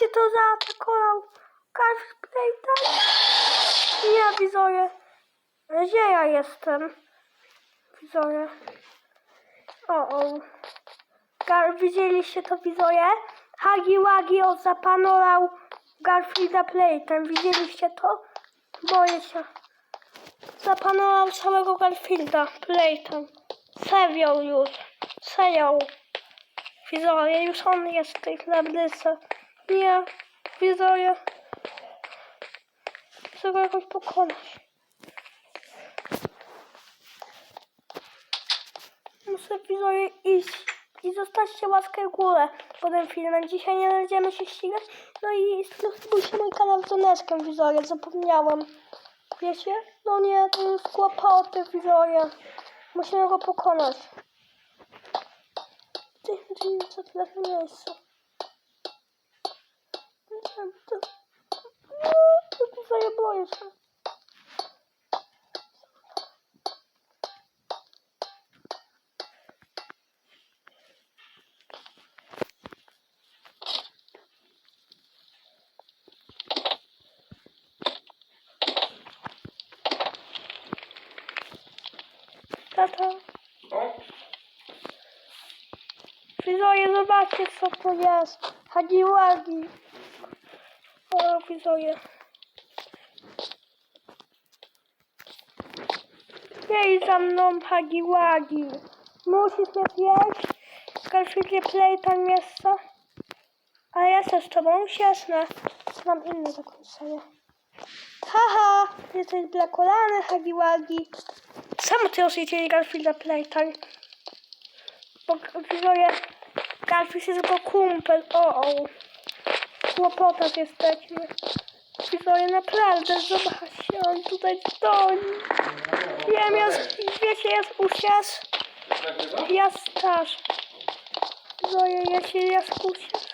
się to zaatakował. Garfield Playtime. Nie, widzowie. Gdzie ja jestem? Widzowie. O, o. Gar, widzieliście to, widzowie? Hagi Wagi on zapanował Garfielda Playtime. Widzieliście to? Boję się. Zapanował całego Garfielda Playtime. Serio już. Serio. Widzowie, już on jest w tej labryce. Nie, widzowie. Chcę go jakoś pokonać. Muszę widzowie iść i zostawcie łaskę w górę pod tym filmem. Dzisiaj nie będziemy się ścigać. No i subskrybujcie mój kanał z dzwoneczkiem widzowie, zapomniałam. Wiecie? No nie, to jest kłopoty widzowie. Musimy go pokonać. Ty, co tyle w miejscu? Widzowie, boję się. Tata. Widzowie, zobaczcie co to jest. Hagi Wagi. Widzowie. Jej za mną Hagi Wagi. Musisz mnie zjeść. Garfieldzie Playtime jest co? A ja chcę z tobą jasne. Mam inne zakończenie. Haha, jesteś blakolany, Hagi Wagi. Czemu ty osiedzieli Garfielda Playtime? Bo widzowie, Garfield jest tylko kumpel. O, o. Kłopotach jesteśmy. Widzowie, naprawdę, zobaczcie, on tutaj stoi. Wiem, jest, wiecie, jest usias. Jest też. Widzowie, jest, jest usias.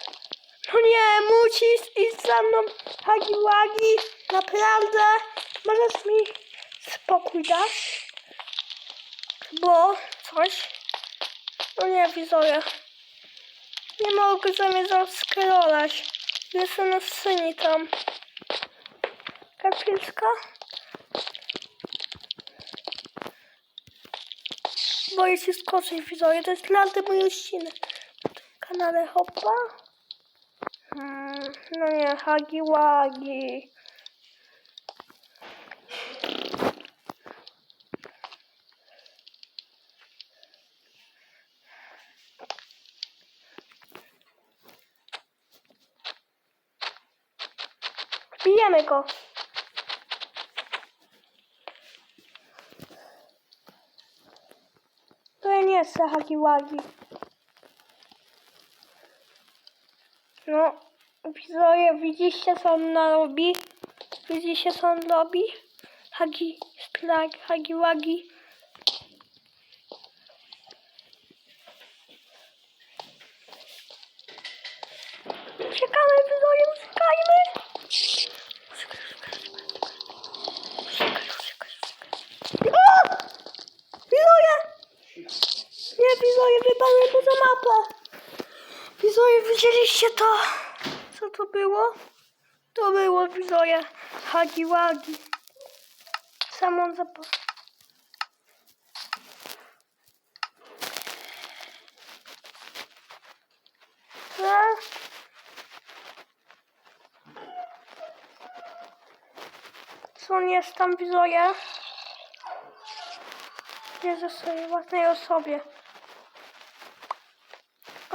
No nie, musisz iść za mną, Hagi Wagi. Naprawdę, możesz mi spokój dać? Bo coś no nie, widzowie. Nie mogę za mnie zaskrolać. Jestem na scenie tam. Kapilska. Boję się skoczyć, widzowie. To jest tej mojej ściny. Na tym kanale. Hmm, no nie, Hagi Wagi. Bijemy go. To nie chcę hagi wagi. No, widzowie, widzicie co on robi? Widzicie co on robi? Hagi, splag, hagi wagi. Uciekamy, widzowie, uciekajmy! Uciekaj, uciekaj, uciekaj. O! Widzowie! Nie, widzowie, wypadłem poza mapę. Widzowie, widzieliście to? Co to było? To było, widzowie, hagi wagi. Sam on zap... E? Co on jest tam, widzowie? Bierze sobie własnej osobie.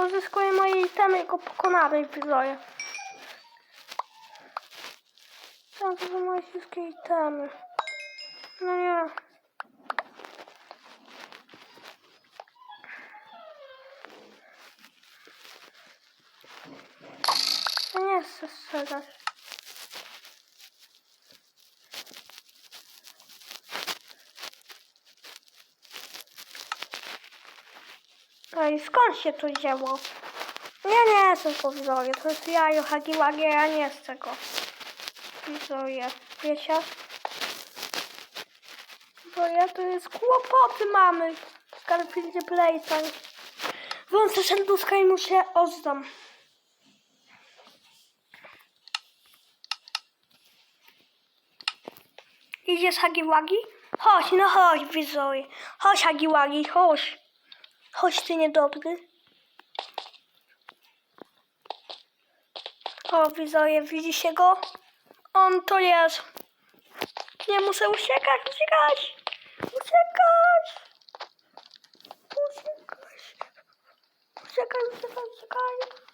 Pozyskuję moje itemy i go pokonamy, widzowie. Tam to są moje wszystkie itemy. No nie. No nie chcę strzelać. Ej, skąd się to wzięło? Nie, nie są to wzory. To jest jajo Hagiwagie, a nie z tego. Wzorie. Wiecie? Wzorie to jest kłopoty mamy. Scarfield Playtime. Włączę serduszka i mu się oddam. Idziesz Hagiwagi? Chodź, no chodź, wizoj. Chodź Hagiwagi, chodź. Chodź, ty niedobry. O, widzowie, widzicie go? On to jest. Nie muszę uciekać, uciekać. Uciekać. Uciekać. Uciekaj, uciekaj, uciekaj.